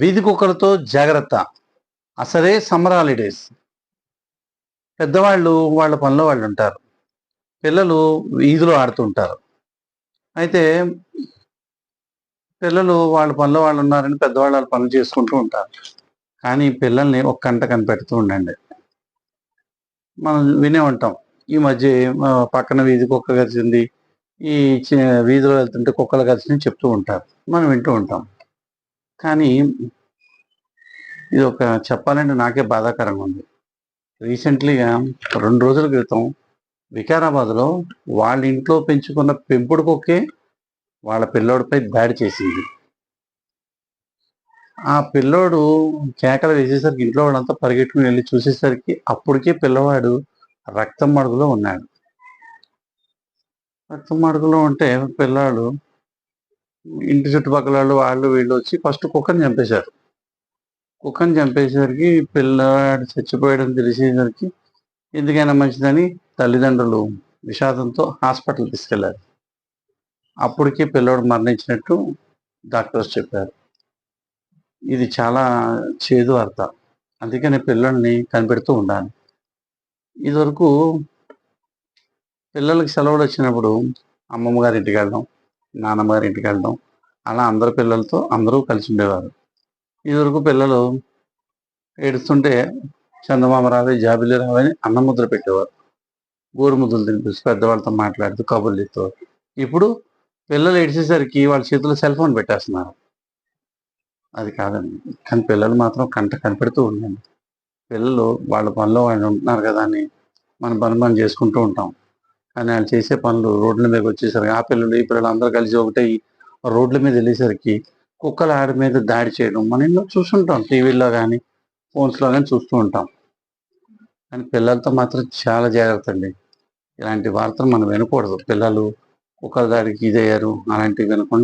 వీధి కుక్కలతో జాగ్రత్త. అసలే సమ్మర్ హాలిడేస్. పెద్దవాళ్ళు వాళ్ళ పనిలో వాళ్ళు ఉంటారు. పిల్లలు వీధిలో ఆడుతుంటారు అయితే పిల్లలు వాళ్ళ పనిలో వాళ్ళు ఉన్నారని పెద్దవాళ్ళు వాళ్ళ పనులు చేసుకుంటూ ఉంటారు. కానీ పిల్లల్ని ఒక కంట కనిపెడుతూ ఉండండి. మనం వినే ఉంటాం. ఈ మధ్య పక్కన వీధి కుక్క కలిసింది ఈ వీధిలో వెళ్తుంటే కుక్కలు కలిసి చెప్తూ ఉంటారు. మనం వింటూ ఉంటాం. కానీ ఇది ఒక చెప్పాలంటే నాకే బాధాకరంగా ఉంది. రీసెంట్లీగా రెండు రోజుల క్రితం వికారాబాద్లో వాళ్ళ ఇంట్లో పెంచుకున్న పెంపుడు కుక్కే వాళ్ళ పిల్లోడిపై దాడి చేసింది. ఆ పిల్లోడు కేకలు వేసేసరికి ఇంట్లో వాళ్ళంతా పరిగెట్టుకుని వెళ్ళి చూసేసరికి అప్పటికే పిల్లవాడు రక్తం మడుగులో ఉన్నాడు. రక్తం మడుగులో ఉంటే పిల్లాడు ఇంటి చుట్టుపక్కల వాళ్ళు వాళ్ళు వీళ్ళు వచ్చి ఫస్ట్ కుక్కని చంపేశారు. కుక్కని చంపేసరికి పిల్లాడు చచ్చిపోయడం తెలిసేసరికి ఎందుకైనా మంచిదని తల్లిదండ్రులు విషాదంతో హాస్పిటల్ తీసుకెళ్ళారు. అప్పటికే పిల్లవాడు మరణించినట్టు డాక్టర్స్ చెప్పారు. ఇది చాలా చేదు వార్త. అందుకని పిల్లల్ని కనిపెడుతూ ఉండాలి. ఇదివరకు పిల్లలకి సెలవులు వచ్చినప్పుడు అమ్మమ్మ గారి ఇంటికి వెళ్ళడం నాన్నమ్మగారి ఇంటికి వెళ్ళడం అలా అందరు పిల్లలతో అందరూ కలిసి ఉండేవారు. ఇదివరకు పిల్లలు ఏడుస్తుంటే చందమామ రావే జాబిలి రావని అన్నం ముద్ర పెట్టేవారు. గోరు ముద్దలు తినిపిస్తూ పెద్దవాళ్ళతో మాట్లాడుతూ కబుర్లు చెప్తారు ఇప్పుడు పిల్లలు ఏడిచేసరికి వాళ్ళ చేతిలో సెల్ ఫోన్ పెట్టేస్తున్నారు. అది కాదండి. కానీ పిల్లలు మాత్రం కంట కనిపెడుతూ ఉండండి. పిల్లలు వాళ్ళ పనిలో వాళ్ళు ఉంటున్నారు కదా అని మన పని మనం చేసుకుంటూ ఉంటాం. కానీ వాళ్ళు చేసే పనులు రోడ్ల మీదకి వచ్చేసరికి ఆ పిల్లలు ఈ పిల్లలు అందరూ కలిసి ఒకటే రోడ్ల మీద వెళ్ళేసరికి కుక్కల ఆడి మీద దాడి చేయడం మనం ఎన్నో చూస్తుంటాం టీవీలో కానీ ఫోన్స్లో కానీ చూస్తూ ఉంటాం. కానీ పిల్లలతో మాత్రం చాలా జాగ్రత్త అండి. ఇలాంటి వార్తలు మనం వినకూడదు. పిల్లలు కుక్కల దాడికి ఇదయ్యారు అలాంటివి వినకుండా